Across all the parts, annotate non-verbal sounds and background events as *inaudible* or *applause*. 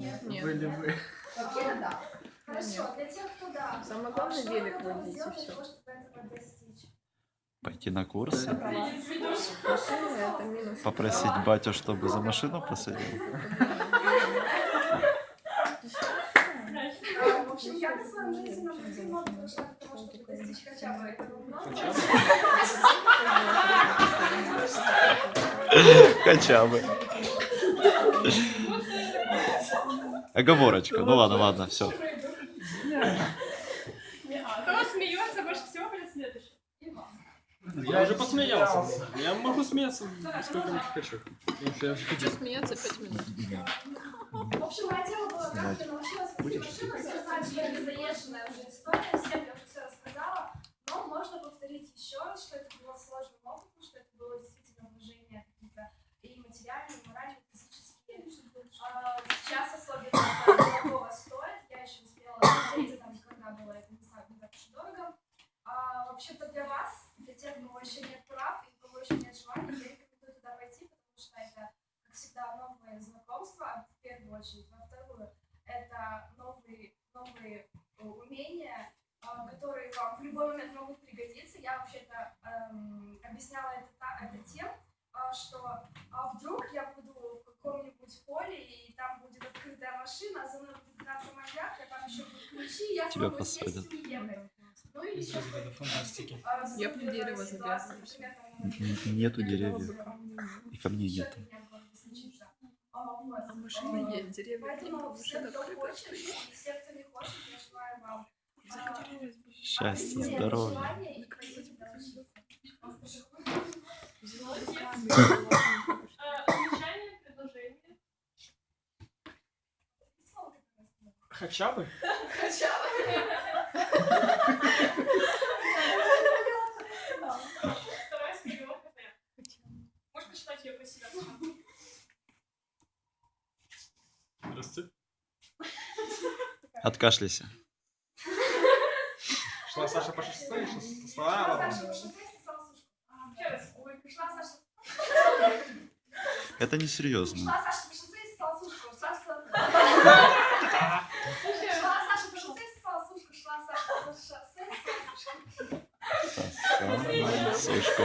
Нет. Нет. Были вы. Вообще да. Хорошо, для тех, кто да. Самое главное Что велик водить, и сделать для всё. того, чтобы этого достичь? Пойти на курсы, попросить батю, чтобы за машину посадил. А, В общем, я на своем жизненном пути много прошла к тому, чтобы достичь хотя бы этого много. Хотя бы. Оговорочка. Ну ладно, ладно, все. Кто смеется больше всего, будет следующий. Я уже посмеялся. Я могу смеяться сколько хочу. Хочу смеяться 5 минут. В общем, мое дело было так, я научилась машину, все знают, что это заезженная уже история, всем я уже все рассказала, но можно повторить еще раз, что это было сложным опытом, что это было действительно вложение какие-то и материальные, и моральные, и физические. А, Сейчас особенно это дорого стоит, я еще успела посмотреть, там, когда было это не так, не так уж и дорого. А, Вообще-то для вас, для тех, у кого еще нет прав и у кого еще нет желания, я рекомендую туда пойти, потому что это как всегда, новые знакомства, в первую очередь. Во вторую, это новые, новые э, умения, а, которые вам в любой момент могут пригодиться. Я вообще-то эм, объясняла это, это тем, а, что а вдруг я буду в каком-нибудь поле, и там будет открытая машина, а за мной будет гнаться маньяк, а там еще будут ключи, и я Тебя смогу сесть и ехать. Ну или фантастики. *laughs* а, Я б супер дерево Н- Нету деревьев. И камней нету. А. А машина А, есть, деревья Поэтому нет, все, машина кто открытая хочет, стоит. и все, кто не хочет, я желаю вам а, Счастья, определенные здоровья. желания и пойти туда учиться. Взяла руками, А, Замечание, предложение. Хотя бы. Вторая скороговорка Т. Можешь почитать ее про себя? Здравствуйте. Откашляйся. Шла Саша по шоссе, слава. Саша по шоссе сосала сушку. Еще раз. Ой, пришла Саша. Это несерьезно. Пришла Саша по шоссе и сосала сушку. Саша. Еще Шла раз. Саша по шоссе и сосала сушку. Шла Саша по шоссе и сосала сушку. Сушку.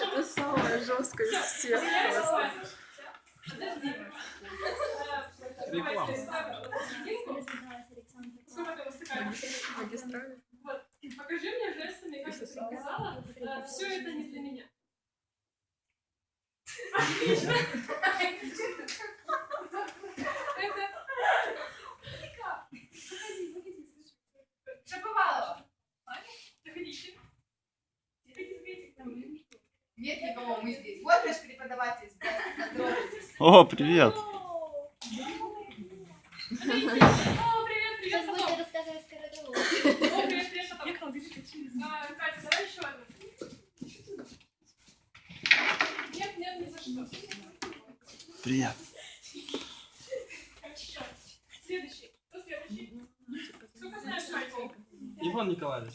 Это самое жесткое из всех просто. Покажи мне жестами, как ты сказала. Все это не для меня. Отлично. Нет никого, мы здесь. Вот наш преподаватель. О, привет. О, привет, привет, Сейчас будете потом. рассказывать. О, привет, привет, потом. А, Катя, давай еще одну. Нет, нет, ни за что. Привет. Следующий. Кто следующий? Сколько знаешь, Катя? Иван Николаевич.